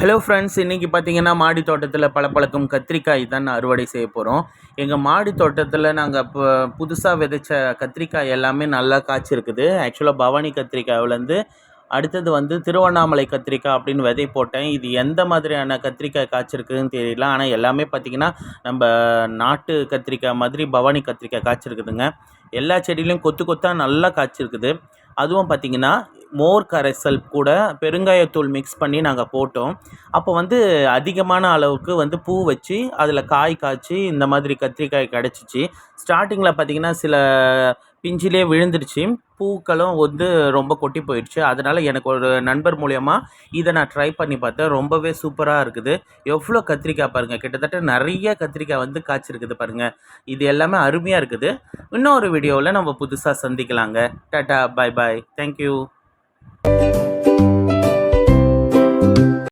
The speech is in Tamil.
ஹலோ ஃப்ரெண்ட்ஸ் இன்றைக்கி பார்த்தீங்கன்னா மாடி தோட்டத்தில் பழப்பழக்கும் கத்திரிக்காய் தான் அறுவடை செய்ய போகிறோம் எங்கள் மாடி தோட்டத்தில் நாங்கள் இப்போ புதுசாக விதைச்ச கத்திரிக்காய் எல்லாமே நல்லா காய்ச்சிருக்குது. ஆக்சுவலாக பவானி கத்திரிக்காயிலேருந்து அடுத்தது வந்து திருவண்ணாமலை கத்திரிக்காய் அப்படின்னு விதை போட்டேன். இது எந்த மாதிரியான கத்திரிக்காய் காய்ச்சிருக்குதுன்னு தெரியல. ஆனால் எல்லாமே பார்த்திங்கன்னா நம்ம நாட்டு கத்திரிக்காய் மாதிரி பவானி கத்திரிக்காய் காய்ச்சிருக்குதுங்க. எல்லா செடியிலையும் கொத்து கொத்தாக நல்லா காய்ச்சிருக்குது. அதுவும் பார்த்திங்கன்னா மோர் கரைசல் கூட பெருங்காயத்தூள் மிக்ஸ் பண்ணி நாங்கள் போட்டோம். அப்போ வந்து அதிகமான அளவுக்கு வந்து பூ வச்சு அதில் காய் காய்ச்சி இந்த மாதிரி கத்திரிக்காய் கிடச்சிச்சு. ஸ்டார்டிங்கில் பார்த்திங்கன்னா சில பிஞ்சிலே விழுந்துருச்சு. பூக்களும் வந்து ரொம்ப கொட்டி போயிடுச்சு. அதனால் எனக்கு ஒரு நண்பர் மூலயமா இதை நான் ட்ரை பண்ணி பார்த்தேன். ரொம்பவே சூப்பராக இருக்குது. எவ்வளோ கத்திரிக்காய் பாருங்கள் கிட்டத்தட்ட நிறைய கத்திரிக்காய் வந்து காய்ச்சிருக்குது பாருங்கள் இது எல்லாமே அருமையாக இருக்குது. இன்னொரு வீடியோவில் நம்ம புதுசாக சந்திக்கலாங்க. Tata bye bye thank you Thank you.